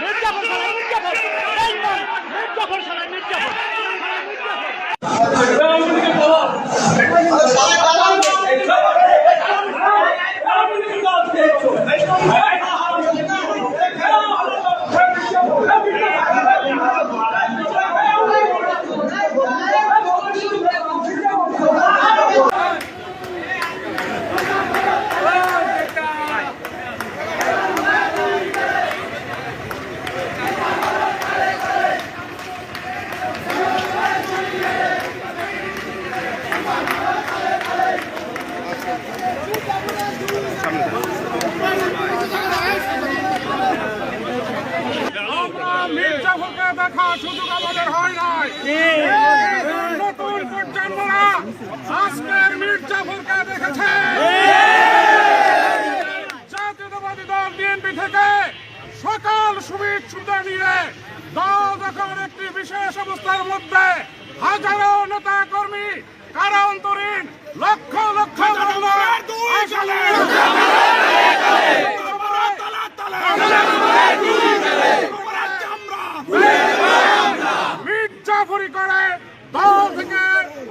মির্জাফর শালা মির্জাফর মির্জাফর শালা দেখা সুযোগ সকল সুবিধা নিয়ে দল যখন একটি বিশেষ অবস্থার মধ্যে হাজারো নেতা কর্মী কারান্তরীণ লক্ষ লক্ষ আসলে মির্জাফরি করে দল থেকে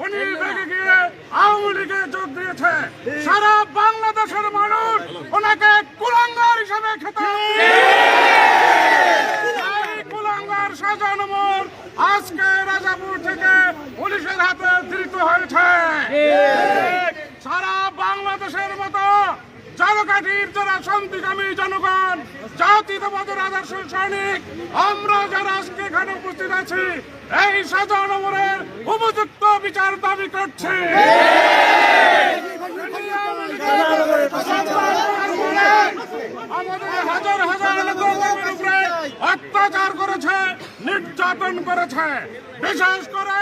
উনি বেগে গিয়ে আওয়ামী লীগে যোগ দিয়েছে। সারা জনকাঠির যারা শান্তিকামী জনগণ জাতীয়তাবাদের আদর্শ সৈনিক, আমরা যারা আজকে এখানে উপস্থিত আছি, এই সাজা নম্বরের উপযুক্ত বিচার দাবি করছি। আমাদের হাজার হাজার অত্যাচার করেছে, নির্যাতন করেছে। বিশেষ করে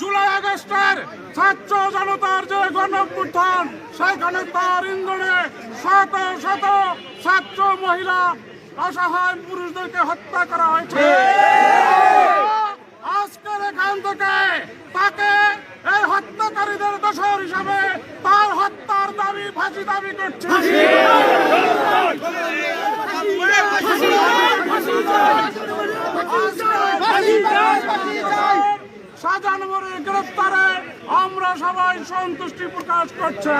জুলাই আগস্টের ছাত্র জনতার যে গণঅভ্যুত্থান সেখানে তার ইন্ধনে শত শত ছাত্র মহিলা অসহায় পুরুষদেরকে হত্যা করা হয়েছে। আজকের এখান থেকে তাকে এই হত্যাকারীদের দোষর হিসাবে তার হত্যার দাবি, ফাঁসি দাবি করছে। সাজানবরের গ্রেপ্তারে আমরা সবাই সন্তুষ্টি প্রকাশ করছি।